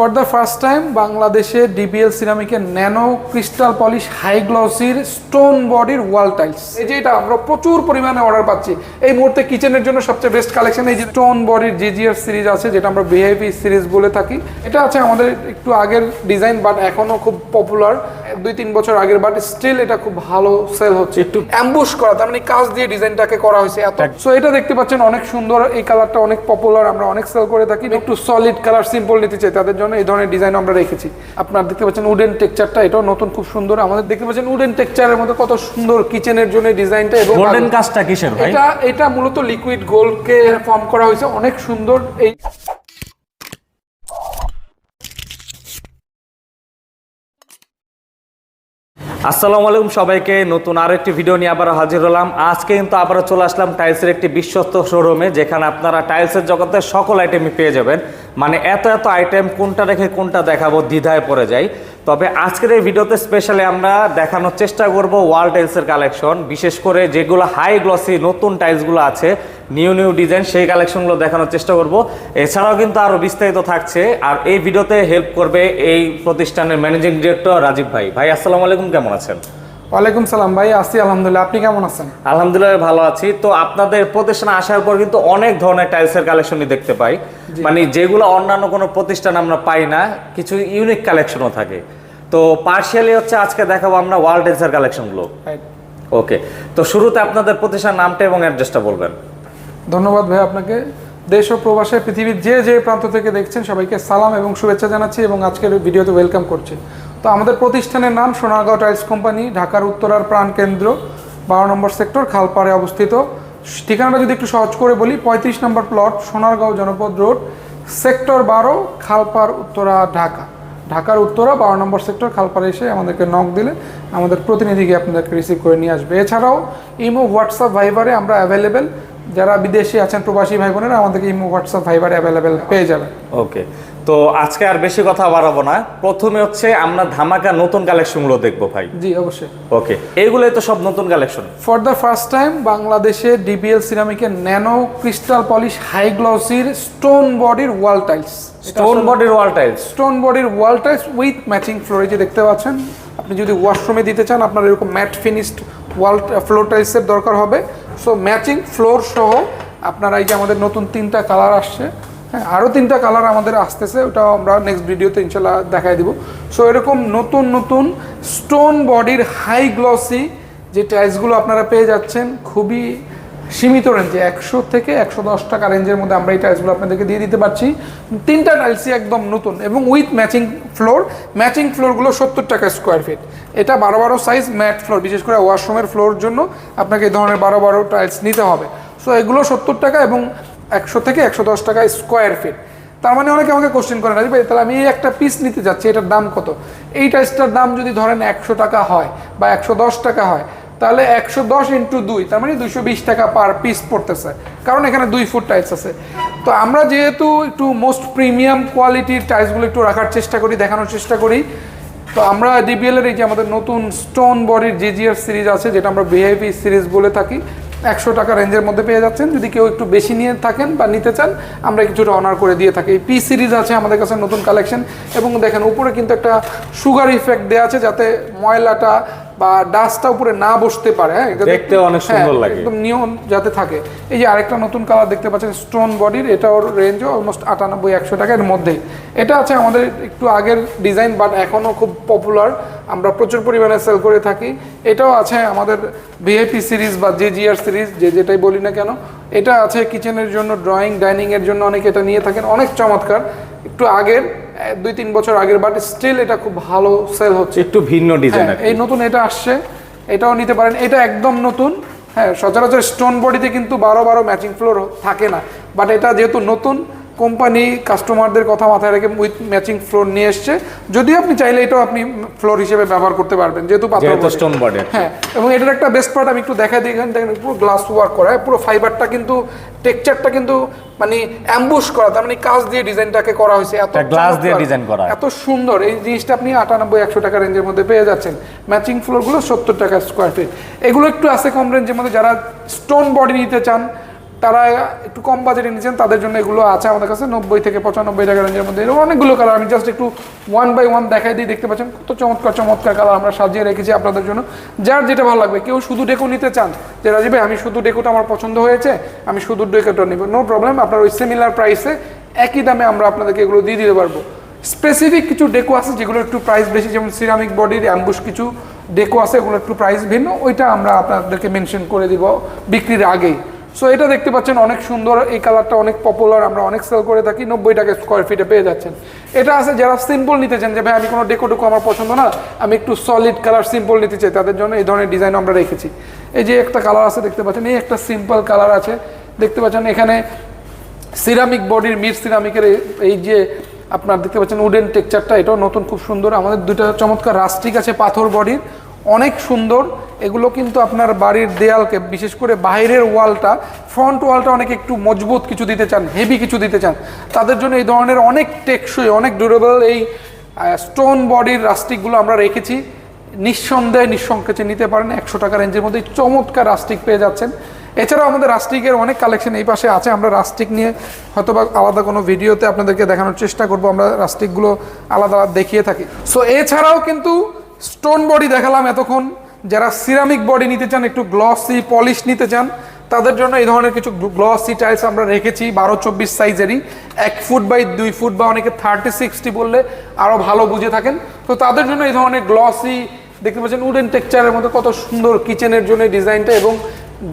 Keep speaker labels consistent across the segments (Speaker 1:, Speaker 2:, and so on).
Speaker 1: For the first time বাংলাদেশে DBL সিরামিকের nano crystal polish high গ্লসির স্টোন বডির ওয়াল টাইলস এই যে এটা আমরা প্রচুর পরিমাণে অর্ডার পাচ্ছি। এই মুহূর্তে কিচেনের জন্য সবচেয়ে বেস্ট কালেকশন এই যে স্টোন বডির জিজিআর সিরিজ আছে যেটা আমরা ভিআইপি সিরিজ বলে থাকি। এটা আছে আমাদের একটু আগের ডিজাইন বাট এখনও খুব পপুলার দুই তিন বছর আগের বাট স্টিল এটা খুব ভালো সেল হচ্ছে। একটু অ্যাম্বুশ করা তার মানে কাজ দিয়ে ডিজাইনটাকে করা হয়েছে এত। সো এটা দেখতে পাচ্ছেন অনেক সুন্দর এই কালারটা অনেক পপুলার আমরা অনেক সেল করে থাকি। একটু সলিড কালার সিম্পল নিতে চাই তাদের জন্য। এই ধরনের ডিজাইন আমরা রেখেছি। আপনার দেখতে পাচ্ছেন উডেন টেকচারটা এটাও নতুন খুব সুন্দর। আমাদের দেখতে পাচ্ছেন উডেন টেকচারের মধ্যে কত সুন্দর কিচেনের জন্য ডিজাইনটা এবং
Speaker 2: গোল্ডেন কাজটা কিসের ভাই?
Speaker 1: এটা এটা মূলত লিকুইড গোল্ডকে ফর্ম করা হয়েছে। অনেক সুন্দর এই
Speaker 2: আসসালামু আলাইকুম সবাইকে, নতুন আরও একটি ভিডিও নিয়ে আবার হাজির হলাম। আজকে কিন্তু আবারও চলে আসলাম টাইলসের একটি বিশ্বস্ত শোরুমে যেখানে আপনারা টাইলসের জগতে সকল আইটেমই পেয়ে যাবেন। মানে এত এত আইটেম কোনটা রেখে কোনটা দেখাবো, দ্বিধায় পড়ে যায় তবে আজকের এই ভিডিওতে স্পেশালি আমরা দেখানোর চেষ্টা করব ওয়াল টাইলসের কালেকশন বিশেষ করে যেগুলো হাই গ্লসি নতুন টাইলসগুলো আছে নিউ নিউ ডিজাইন সেই কালেকশনগুলো দেখানোর চেষ্টা করব। এছাড়াও কিন্তু আরও বিস্তারিত থাকছে। আর এই ভিডিওতে হেল্প করবে এই প্রতিষ্ঠানের ম্যানেজিং ডিরেক্টর রাজীব ভাই। ভাই আসসালামু আলাইকুম কেমন আছেন?
Speaker 1: ওয়ালাইকুম সালাম ভাই আসি আলহামদুলিল্লাহ। আপনি কেমন আছেন?
Speaker 2: আলহামদুলিল্লাহ ভালো আছি। তো আপনাদের প্রতিষ্ঠানে আসার পর কিন্তু অনেক ধরনের টাইলসের কালেকশনই দেখতে পাই। মানে যেগুলো অন্যান্য কোনো প্রতিষ্ঠান আমরা পাই না কিছু ইউনিক কালেকশনও থাকে। তো পার্শিয়ালি হচ্ছে আজকে দেখাবো আমরা ওয়াল টাইলসের কালেকশনগুলো ওকে তো শুরুতে আপনাদের প্রতিষ্ঠান নামটা এবং অ্যাড্রেসটা বলবেন।
Speaker 1: ধন্যবাদ ভাই আপনাকে। দেশ ও প্রবাসে পৃথিবীর যে যে প্রান্ত থেকে দেখছেন সবাইকে সালাম এবং শুভেচ্ছা জানাচ্ছি এবং আজকের ভিডিওতে ওয়েলকাম করছি। তো আমাদের প্রতিষ্ঠানের নাম সোনারগাঁও টাইলস কোম্পানি, ঢাকার উত্তরার প্রাণ কেন্দ্র, বারো নম্বর সেক্টর, খালপাড়ে অবস্থিত। ঠিকানাটা যদি একটু সহজ করে বলি, পঁয়ত্রিশ নম্বর প্লট, সোনারগাঁও জনপদ রোড, সেক্টর বারো, খালপাড় উত্তরা, ঢাকা। ঢাকার উত্তরা, বারো নম্বর সেক্টর, খালপাড়ে এসে আমাদেরকে নক দিলে আমাদের প্রতিনিধিকে আপনাদেরকে রিসিভ করে নিয়ে আসবে। এছাড়াও ইমো, হোয়াটসঅ্যাপ, ভাইবারে আমরা অ্যাভেলেবেল যারা বিদেশে আছেন প্রবাসী ভাই বোনেরা আমাদেরকে ইমো হোয়াটসঅ্যাপ ভাইবারে অ্যাভেলেবেল পেয়ে যাবেন।
Speaker 2: ওকে তো আজকে আর বেশি কথা বাড়াবো না। প্রথমে হচ্ছে আমরা ধামাকা নতুন কালেকশনগুলো দেখব ভাই।
Speaker 1: জি অবশ্যই।
Speaker 2: ওকে এইগুলোই তো সব নতুন collection
Speaker 1: for the first time বাংলাদেশে ডিবিএল সিরামিকের ন্যানো ক্রিস্টাল পলিশ হাই গ্লসির স্টোন বডির ওয়াল টাইলস
Speaker 2: স্টোন বডির ওয়াল টাইলস
Speaker 1: স্টোন বডির wall tiles with matching floor যে দেখতে পাচ্ছেন আপনি যদি ওয়াশরুমে দিতে চান আপনার এরকম ম্যাট ফিনিশড ওয়াল ফ্লোর টাইলসের দরকার হবে। সো ম্যাচিং ফ্লোর সহ আপনারা এই যে আমাদের নতুন তিনটা কালার আসছে হ্যাঁ আরও তিনটা কালার আমাদের আসতেছে ওটা আমরা নেক্সট ভিডিওতে ইনশাল্লাহ দেখাই দিব। সো এরকম নতুন নতুন স্টোন বডির হাই গ্লসি যে টাইলসগুলো আপনারা পেয়ে যাচ্ছেন, খুবই সীমিত রেঞ্জে একশো থেকে একশো দশ টাকা রেঞ্জের মধ্যে আমরা এই টাইলসগুলো আপনাদেরকে দিয়ে দিতে পারছি। তিনটা টাইলসই একদম নতুন এবং উইথ ম্যাচিং ফ্লোর ম্যাচিং ফ্লোরগুলো সত্তর টাকা স্কোয়ার ফিট এটা বারো বারো সাইজ ম্যাট ফ্লোর বিশেষ করে ওয়াশরুমের ফ্লোর জন্য আপনাকে এই ধরনের বারো বারো টাইলস নিতে হবে। সো এগুলো সত্তর টাকা এবং একশো থেকে একশো দশ টাকা স্কোয়ার ফিট তার মানে অনেকে আমাকে কোশ্চেন করেন রাজীব ভাই, তাহলে আমি এই একটা পিস নিতে যাচ্ছি, এটার দাম কত? এই টাইলসটার দাম যদি ধরেন একশো টাকা হয় বা একশো দশ টাকা হয় তাহলে একশো দশ ইন্টু দুই, তার মানে দুইশো বিশ টাকা পার পিস পড়তেছে। কারণ এখানে দুই ফুট টাইলস আছে। তো আমরা যেহেতু একটু মোস্ট প্রিমিয়াম কোয়ালিটির টাইলসগুলো একটু রাখার চেষ্টা করি, দেখানোর চেষ্টা করি, তো আমরা ডিবিএল এর এই যে আমাদের নতুন স্টোন বডির জিজিআর সিরিজ আছে, যেটা আমরা ভিআইপি সিরিজ বলে থাকি, একশো টাকা রেঞ্জের মধ্যে পেয়ে যাচ্ছেন। যদি কেউ একটু বেশি নিয়ে থাকেন বা নিতে চান, আমরা কিছুটা অনার করে দিয়ে থাকি। পি সিরিজ আছে আমাদের কাছে নতুন কালেকশন এবং দেখেন, উপরে কিন্তু একটা সুগার ইফেক্ট দেওয়া আছে, যাতে ময়লাটা বা ডাস্টটা উপরে না বসতে পারে হ্যাঁ?
Speaker 2: দেখতে অনেক সুন্দর
Speaker 1: হ্যাঁ,
Speaker 2: লাগে।
Speaker 1: একদম নিয়ম যাতে থাকে। এই যে আরেকটা নতুন কালার দেখতে পাচ্ছেন স্টোন বডির এটা ওর রেঞ্জ অলমোস্ট আটানব্বই একশো টাকার মধ্যেই। এটা আছে আমাদের একটু আগের ডিজাইন বাট এখনও খুব পপুলার আমরা প্রচুর পরিমাণে সেল করে থাকি। এটাও আছে আমাদের ভিআইপি সিরিজ বা জে জিআর সিরিজ যে যেটাই বলি না কেন। এটা আছে কিচেনের জন্য ড্রয়িং ডাইনিংয়ের জন্য অনেকে এটা নিয়ে থাকেন। অনেক চমৎকার। একটু আগের দুই তিন বছর আগের বাট স্টিল এটা খুব ভালো সেল হচ্ছে।
Speaker 2: একটু ভিন্ন ডিজাইন
Speaker 1: হ্যাঁ, এই নতুন এটা আসছে এটাও নিতে পারেন। এটা একদম নতুন হ্যাঁ সচরাচর স্টোন বডিতে কিন্তু বারো বারো ম্যাচিং ফ্লোর থাকে না বাট এটা যেহেতু নতুন কোম্পানি কাস্টমারদের কথা মাথায় রেখে উইথ ম্যাচিং ফ্লোর নিয়ে এসছে। যদিও আপনি চাইলে এটাও আপনি ফ্লোর হিসেবে ব্যবহার করতে পারবেন যেহেতু পাথর
Speaker 2: স্টোন বডি
Speaker 1: হ্যাঁ এবং এটার একটা বেস্ট পার্ট আমি একটু দেখাই দিই এখানে দেখেন পুরো গ্লাস ওয়ার্ক করা পুরো ফাইবারটা কিন্তু টেক্সচারটা কিন্তু মানে অ্যাম্বুশ করা তার মানে কাজ দিয়ে ডিজাইনটাকে করা হয়েছে। এত
Speaker 2: glass দিয়ে ডিজাইন করা।
Speaker 1: এত সুন্দর এই জিনিসটা আপনি আটানব্বই একশো টাকা রেঞ্জের মধ্যে পেয়ে যাচ্ছেন। ম্যাচিং ফ্লোরগুলো সত্তর টাকা স্কোয়ার ফিট এগুলো একটু আছে কম রেঞ্জের মধ্যে যারা স্টোন বডি নিতে চান তারা একটু কম বাজেটে নিয়েছেন, তাদের জন্য এগুলো আছে আমাদের কাছে, নব্বই থেকে পঁচানব্বই টাকা রেঞ্জের মধ্যে। এরকম অনেকগুলো কালার আমি জাস্ট একটু ওয়ান বাই ওয়ান দেখাই দিয়ে দেখতে পাচ্ছেন, কত চমৎকার চমৎকার কালার আমরা সাজিয়ে রেখেছি আপনাদের জন্য। যার যেটা ভালো লাগবে, কেউ শুধু ডেকো নিতে চান, যে রাজীব আমি শুধু ডেকোটা আমার পছন্দ হয়েছে, আমি শুধু ডেকোটা নিব। নো প্রবলেম আপনার ওই সিমিলার প্রাইসে একই দামে আমরা আপনাদেরকে এগুলো দিয়ে দিতে পারব। স্পেসিফিক কিছু ডেকো আছে যেগুলো একটু প্রাইস বেশি, যেমন সিরামিক বডির অ্যাম্বুশ কিছু ডেকো আছে, এগুলো একটু প্রাইস ভিন্ন, ওইটা আমরা আপনাদেরকে মেনশন করে দিব বিক্রির আগেই। সো এটা দেখতে পাচ্ছেন, অনেক সুন্দর, এই কালারটা অনেক পপুলার আমরা অনেক সেল করে থাকি নব্বই টাকা স্কোয়ার ফিটে পেয়ে যাচ্ছেন। এটা আছে যারা সিম্পল নিতে চান, যে ভাই, আমি কোনো ডেকো ডেকো আমার পছন্দ না, আমি একটু সলিড কালার সিম্পল নিতে চাই, তাদের জন্য এই ধরনের ডিজাইন আমরা রেখেছি। এই যে একটা কালার আছে, দেখতে পাচ্ছেন, এই একটা সিম্পল কালার আছে, দেখতে পাচ্ছেন, এখানে সিরামিক বডির মির সিরামিকের এই- যে আপনার দেখতে পাচ্ছেন উডেন টেক্সচারটা এটাও নতুন, খুব সুন্দর। আমাদের দুইটা চমৎকার রাস্টিক আছে পাথর বডির অনেক সুন্দর। এগুলো কিন্তু আপনার বাড়ির দেয়ালকে, বিশেষ করে বাইরের ওয়ালটা ফ্রন্ট ওয়ালটা অনেক একটু মজবুত কিছু দিতে চান হেভি কিছু দিতে চান, তাদের জন্য এই ধরনের অনেক টেকসই, অনেক ডিউরেবল এই স্টোন বডির রাস্টিকগুলো আমরা রেখেছি। নিঃসন্দেহে, নিঃসংকোচে নিতে পারেন, একশো টাকা রেঞ্জের মধ্যে চমৎকার রাস্টিক পেয়ে যাচ্ছেন। এছাড়াও আমাদের রাস্টিকের অনেক কালেকশন এই পাশে আছে, আমরা রাস্টিক নিয়ে হয়তো বা আলাদা কোনো ভিডিওতে আপনাদেরকে দেখানোর চেষ্টা করব, আমরা রাস্টিকগুলো আলাদা আলাদা দেখিয়ে থাকি। সো এছাড়াও কিন্তু স্টোন বডি দেখালাম এতক্ষণ। যারা সিরামিক বডি নিতে চান, একটু গ্লসি পলিশ নিতে চান, তাদের জন্য এই ধরনের কিছু গ্লসি টাইলস আমরা রেখেছি, বারো চব্বিশ সাইজেরই এক ফুট বাই দুই ফুট বা অনেকে থার্টি সিক্সটি বললে আরও ভালো বুঝে থাকেন। তো তাদের জন্য এই ধরনের গ্লসি দেখতে পাচ্ছেন উডেন টেক্সচারের মধ্যে কত সুন্দর কিচেনের জন্য ডিজাইনটা এবং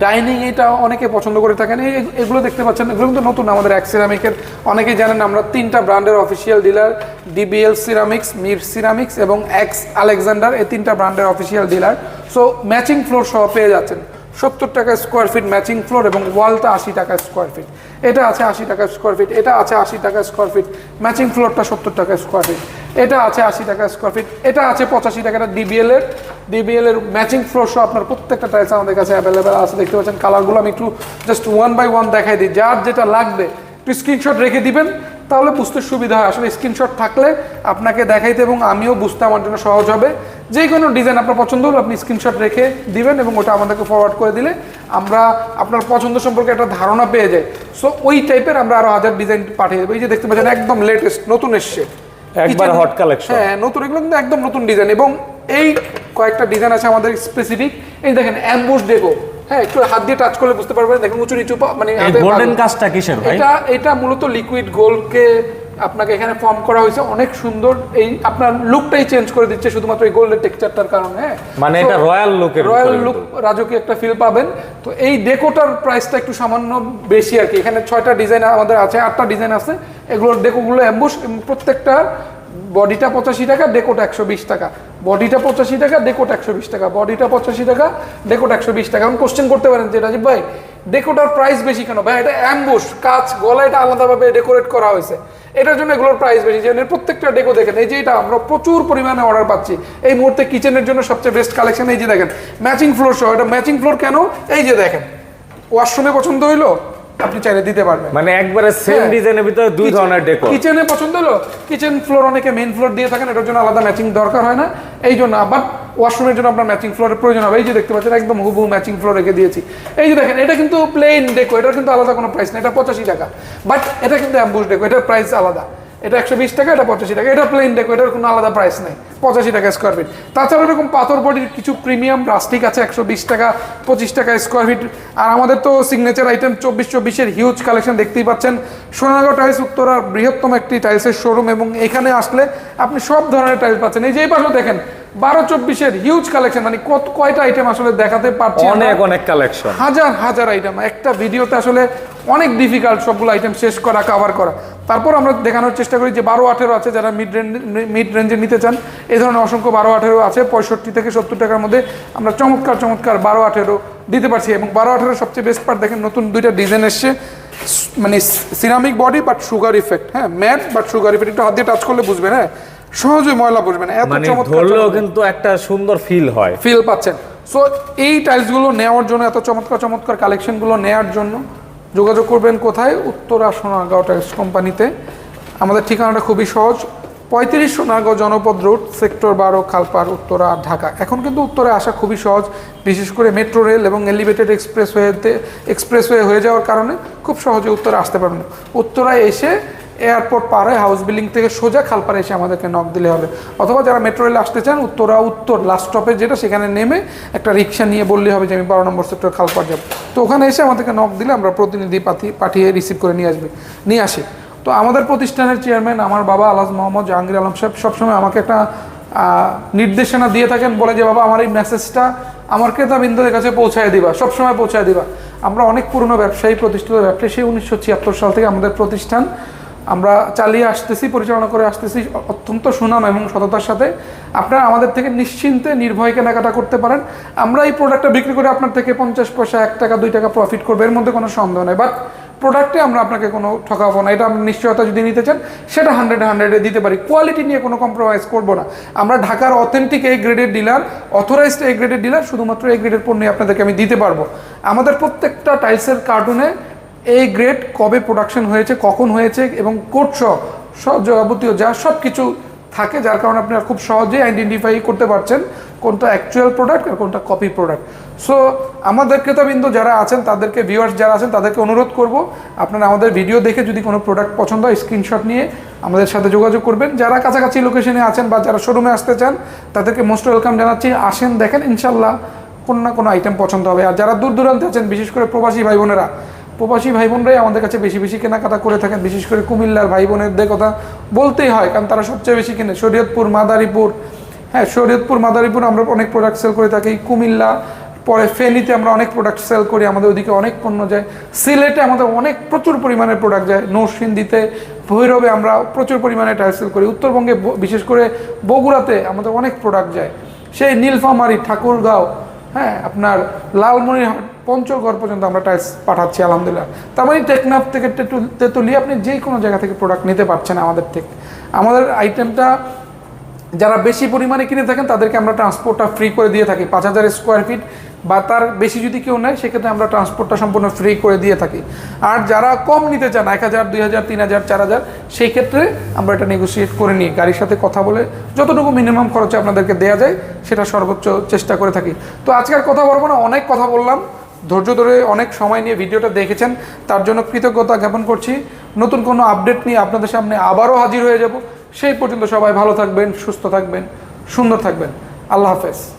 Speaker 1: ডাইনিং এটা অনেকে পছন্দ করে থাকেন। এগুলো দেখতে পাচ্ছেন, এগুলো কিন্তু নতুন আমাদের এক সিরামিকের অনেকেই জানেন আমরা তিনটা ব্র্যান্ডের official dealer DBL ceramics Mir ceramics এবং এক্স আলেকজান্ডার এই তিনটা ব্র্যান্ডের official dealer so matching floor সহ পেয়ে যাচ্ছেন। সত্তর টাকা স্কোয়ার ফিট ম্যাচিং ফ্লোর এবং ওয়ালটা আশি টাকা স্কোয়ার ফিট এটা আছে আশি টাকা স্কোয়ার ফিট এটা আছে আশি টাকা স্কোয়ার ফিট ম্যাচিং ফ্লোরটা সত্তর টাকা স্কোয়ার ফিট এটা আছে আশি টাকা স্কোয়ার ফিট এটা আছে পঁচাশি টাকা ডিবিএল এর। ডিবিএল এর ম্যাচিং ফ্লোর সহ আপনার প্রত্যেকটা টাইলস আমাদের কাছে অ্যাভেলেবেল আছে, দেখতে পাচ্ছেন কালারগুলো আমি একটু জাস্ট ওয়ান বাই ওয়ান দেখাই দিই। যার যেটা লাগবে, একটু স্ক্রিনশট রেখে দিবেন, তাহলে বুঝতে সুবিধা হয়। আসলে স্ক্রিনশট থাকলে আপনাকে দেখাইতে এবং আমিও বুঝতে আমার জন্য সহজ হবে। যে কোনো ডিজাইন আপনার পছন্দ হলো আপনি স্ক্রিনশট রেখে দিবেন এবং ওটা আমাদেরকে ফরওয়ার্ড করে দিলে আমরা আপনার পছন্দ সম্পর্কে একটা ধারণা পেয়ে যাই। সো ওই টাইপের আমরা আরও হাজার ডিজাইন পাঠিয়ে দেবো। এই যে দেখতে পাচ্ছেন একদম লেটেস্ট নতুন এসছে।
Speaker 2: একবার hot collection।
Speaker 1: হ্যাঁ নতুন এগুলো কিন্তু একদম নতুন ডিজাইন এবং এই কয়েকটা ডিজাইন আছে আমাদের স্পেসিফিক এই দেখেন অ্যাম্বুশ ডেকো হ্যাঁ একটু হাত দিয়ে টাচ করলে বুঝতে পারবেন। দেখেন উঁচু নিচু মানে
Speaker 2: গোল্ডেন কাজটা কিসের ভাই?
Speaker 1: এটা এটা মূলত লিকুইড গোল্ডকে আপনাকে এখানে ফর্ম করা হয়েছে। অনেক সুন্দর এই আপনার লুকটাই চেঞ্জ করে দিচ্ছে শুধুমাত্র এই গোল্ডের টেক্সচারটার কারণে।
Speaker 2: মানে এটা রয়্যাল লুকের
Speaker 1: রয়্যাল লুক রাজকীয় একটা ফিল পাবেন। তো এই ডেকোটার প্রাইসটা একটু সামান্য বেশি আর কি। এখানে ছয়টা ডিজাইন আমাদের আছে আটটা ডিজাইন আছে। এগুলোর ডেকোগুলো অ্যাম্বুস প্রত্যেকটা বডিটা পঁচাশি টাকা ডেকোটা একশো বিশ টাকা। বডিটা পঁচাশি টাকা ডেকোটা একশো বিশ টাকা। বডিটা পঁচাশি টাকা ডেকোটা একশো বিশ টাকা। এখন কোশ্চেন করতে পারেন যে, রাজীব ভাই ডেকোটার প্রাইস বেশি কেন? ভাই, এটা অ্যাম্বুশ কাজ, গলা এটা আলাদাভাবে ডেকোরেট করা হয়েছে। এটার জন্য এগুলোর প্রাইস বেশি। যে প্রত্যেকটা ডেকো দেখেন, এই যে এটা আমরা প্রচুর পরিমাণে অর্ডার পাচ্ছি। এই মুহূর্তে কিচেনের জন্য সবচেয়ে বেস্ট কালেকশন এই যে দেখেন। ম্যাচিং ফ্লোর সহ, এটা ম্যাচিং ফ্লোর কেন? এই যে দেখেন। ওয়াশরুমে পছন্দ হইল? আপনি চাইলে দিতে পারবেন।
Speaker 2: মানে একবারে সেম
Speaker 1: হ্যাঁ।
Speaker 2: ডিজাইনের ভিতরে দুই ধরনের ডেকোর
Speaker 1: কিচেনে পছন্দ হলো? কিচেন ফ্লোর অনেকে মেইন ফ্লোর দিয়ে থাকেন এটার জন্য আলাদা ম্যাচিং দরকার হয় না। এই জন্য আবার ওয়াশরুমের জন্য আপনার ম্যাচিং ফ্লোরের প্রয়োজন হবে। এই যে দেখতে পাচ্ছেন একদম হুবহু ম্যাচিং ফ্লোর রেখে দিয়েছি। এই যে দেখেন এটা কিন্তু প্লেন ডেকো এটার কিন্তু আলাদা কোনো প্রাইস না এটা পঁচাশি টাকা। বাট এটা কিন্তু অ্যাম্বুস ডেকো এটার প্রাইস আলাদা। এটা একশো বিশ টাকা, এটা পঁচাশি টাকা। এটা প্লেন ডেকো এটার কোনো আলাদা প্রাইস নেই। পঁচাশি টাকা স্কোয়ার ফিট তাছাড়া এরকম পাথর বডির কিছু প্রিমিয়াম রাস্টিক আছে, একশো বিশ টাকা, পঁচিশ টাকা স্কোয়ার ফিট আর আমাদের তো সিগনেচার আইটেম চব্বিশ চব্বিশের হিউজ কালেকশন দেখতেই পাচ্ছেন। সোনাগাঁও টাইলস উত্তরার বৃহত্তম একটি টাইলসের শোরুম এবং এখানে আসলে আপনি সব ধরনের টাইলস পাচ্ছেন। এই যে এই পাশেও দেখেন বারো চব্বিশের হিউজ কালেকশন মানে কত কয়টা আইটেম আসলে দেখাতে পারছি
Speaker 2: অনেক অনেক কালেকশন
Speaker 1: হাজার হাজার আইটেম একটা ভিডিওতে আসলে অনেক ডিফিকাল্ট সবগুলো আইটেম শেষ করা কভার করা। তারপর আমরা দেখানোর চেষ্টা করি যে বারো আঠেরো আছে যারা মিড রেঞ্জ মিড রেঞ্জে নিতে চান এই ধরনের অসংখ্য বারো আঠেরো আছে পঁয়ষট্টি থেকে সত্তর টাকার মধ্যে আমরা চমৎকার চমৎকার বারো আঠেরো দিতে পারছি এবং বারো আঠেরো সবচেয়ে বেস্ট পার্ট দেখেন নতুন দুইটা ডিজাইন এসছে। মানে ceramic body but sugar effect হ্যাঁ ম্যাট বাট সুগার ইফেক্ট একটু হাত দিয়ে টাচ করলে বুঝবেন হ্যাঁ। সহজে ময়লা বুঝবে না এত
Speaker 2: মানে
Speaker 1: চমৎকার
Speaker 2: কিন্তু একটা সুন্দর ফিল হয়।
Speaker 1: ফিল পাচ্ছেন। সো এই টাইলসগুলো নেওয়ার জন্য এত চমৎকার চমৎকার কালেকশনগুলো নেওয়ার জন্য যোগাযোগ করবেন কোথায়? উত্তরা সোনাগাঁও টাইলস কোম্পানিতে আমাদের ঠিকানাটা খুবই সহজ। পঁয়ত্রিশ সোনারগাঁও জনপদ রোড সেক্টর বারো খালপাড় উত্তরা ঢাকা। এখন কিন্তু উত্তরে আসা খুবই সহজ। বিশেষ করে মেট্রো রেল এবং এলিভেটেড এক্সপ্রেস ওয়েতে এক্সপ্রেসওয়ে হয়ে যাওয়ার কারণে খুব সহজে উত্তরে আসতে পারবেন। উত্তরায় এসে এয়ারপোর্ট পার হয়ে হাউস বিল্ডিং থেকে সোজা খালপাড়ে এসে আমাদেরকে নক দিলে হবে। অথবা যারা মেট্রো রেলে আসতে চান, উত্তরা উত্তর লাস্ট স্টপে যেটা, সেখানে নেমে একটা রিক্সা নিয়ে বললেই হবে যে আমি বারো নম্বর সেক্টর খালপাড় যাব। তো ওখানে এসে আমাদেরকে নক দিলে আমরা প্রতিনিধি পাঠিয়ে পাঠিয়ে রিসিভ করে নিয়ে আসবে, নিয়ে আসি। তো আমাদের প্রতিষ্ঠানের চেয়ারম্যান আমার বাবা আলাজ মোহাম্মদ জাহাঙ্গীর আলম সাহেব সবসময় আমাকে একটা নির্দেশনা দিয়ে থাকেন, বলে যে, বাবা, আমার এই মেসেজটা আমার ক্রেতাবিন্দুদের কাছে পৌঁছায় দিবা, সবসময় পৌঁছায় দিবা। আমরা অনেক পুরনো ব্যবসায়ী, প্রতিষ্ঠিত ব্যবসায়ী, সেই উনিশশো ছিয়াত্তর সাল থেকে আমাদের প্রতিষ্ঠান আমরা চালিয়ে আসতেছি, পরিচালনা করে আসতেছি অত্যন্ত সুনাম এবং সততার সাথে। আপনারা আমাদের থেকে নিশ্চিন্তে নির্ভয় কেনাকাটা করতে পারেন। আমরা এই প্রোডাক্টটা বিক্রি করে আপনার থেকে পঞ্চাশ পয়সা, এক টাকা, দুই টাকা প্রফিট করব, এর মধ্যে কোনো সন্দেহ নেই। বাট প্রোডাক্টে আমরা আপনাকে কোনো ঠকাবো না। এটা আমরা নিশ্চয়তা যদি নিতে চান, সেটা হান্ড্রেড হান্ড্রেডে দিতে পারি। কোয়ালিটি নিয়ে কোনো কম্প্রোমাইজ করব না। আমরা ঢাকার অথেন্টিক এই গ্রেডের ডিলার অথরাইজড এই গ্রেডের ডিলার শুধুমাত্র এই গ্রেডের পণ্য আপনাদেরকে আমি দিতে পারব। আমাদের প্রত্যেকটা টাইলসের কার্টুনে এই গ্রেড কবে প্রোডাকশন হয়েছে, কখন হয়েছে এবং কোড সহ যাবতীয় যা সব কিছু থাকে, যার কারণে আপনারা খুব সহজেই আইডেন্টিফাই করতে পারছেন কোনটা অ্যাকচুয়াল প্রোডাক্ট আর কোনটা কপি প্রোডাক্ট সো আমাদের ক্রেতাবিন্দু যারা আছেন, তাদেরকে ভিউয়ার্স যারা আছেন, তাদেরকে অনুরোধ করব, আপনারা আমাদের ভিডিও দেখে যদি কোনো প্রোডাক্ট পছন্দ হয় স্ক্রিনশট নিয়ে আমাদের সাথে যোগাযোগ করবেন। যারা কাছাকাছি লোকেশনে আছেন বা যারা শোরুমে আসতে চান, তাদেরকে মোস্ট ওয়েলকাম জানাচ্ছি। আসেন, দেখেন ইনশাল্লাহ কোনো না কোনো আইটেম পছন্দ হবে। আর যারা দূর দূরান্তে আছেন, বিশেষ করে প্রবাসী ভাই বোনেরা প্রবাসী ভাই বোনরাই আমাদের কাছে বেশি বেশি কেনাকাটা করে থাকেন, বিশেষ করে কুমিল্লার ভাই বোনেরদের কথা বলতেই হয়, কারণ তারা সবচেয়ে বেশি কেনে। শরীয়তপুর, মাদারীপুর হ্যাঁ শরীয়তপুর, মাদারীপুর আমরা অনেক প্রোডাক্ট সেল করে থাকি, কুমিল্লা, পরে ফেনীতে আমরা অনেক প্রোডাক্ট সেল করি, আমাদের ওদিকে অনেক পণ্য যায়, সিলেটে আমাদের অনেক প্রচুর পরিমাণে প্রোডাক্ট যায়, নরসিংদীতে, ভৈরবে আমরা প্রচুর পরিমাণে টাইল সেল করি, উত্তরবঙ্গে বিশেষ করে বগুড়াতে আমাদের অনেক প্রোডাক্ট যায়। সেই নীলফামারি, ঠাকুরগাঁও হ্যাঁ আপনার লালমনিরহাট পঞ্চগড় পর্যন্ত আমরা টাইলস পাঠাচ্ছি, আলহামদুলিল্লাহ। তার মানে টেকনাফ থেকে তেঁতুল- তেঁতুলিয়া আপনি যে কোনো জায়গা থেকে প্রোডাক্ট নিতে পারছেন আমাদের থেকে। আমাদের আইটেমটা যারা বেশি পরিমাণে কিনে থাকেন, তাদেরকে আমরা ট্রান্সপোর্টটা ফ্রি করে দিয়ে থাকি। পাঁচ হাজার স্কোয়ার ফিট বা তার বেশি যদি কেউ নেয়, সেক্ষেত্রে আমরা ট্রান্সপোর্টটা সম্পূর্ণ ফ্রি করে দিয়ে থাকি। আর যারা কম নিতে চান, এক হাজার, দুই হাজার, তিন হাজার, চার হাজার সেই ক্ষেত্রে আমরা এটা নেগোসিয়েট করে নিই। গাড়ির সাথে কথা বলে যতটুকু মিনিমাম খরচে আপনাদেরকে দেওয়া যায়, সেটা সর্বোচ্চ চেষ্টা করে থাকি। তো আজকের কথা বলব না, অনেক কথা বললাম। ধৈর্য ধরে অনেক সময় নিয়ে ভিডিওটা দেখেছেন, তার জন্য কৃতজ্ঞতা জ্ঞাপন করছি। নতুন কোনো আপডেট নিয়ে আপনাদের সামনে আবারও হাজির হয়ে যাব। সেই পর্যন্ত সবাই ভালো থাকবেন, সুস্থ থাকবেন, সুন্দর থাকবেন। আল্লাহ হাফেজ।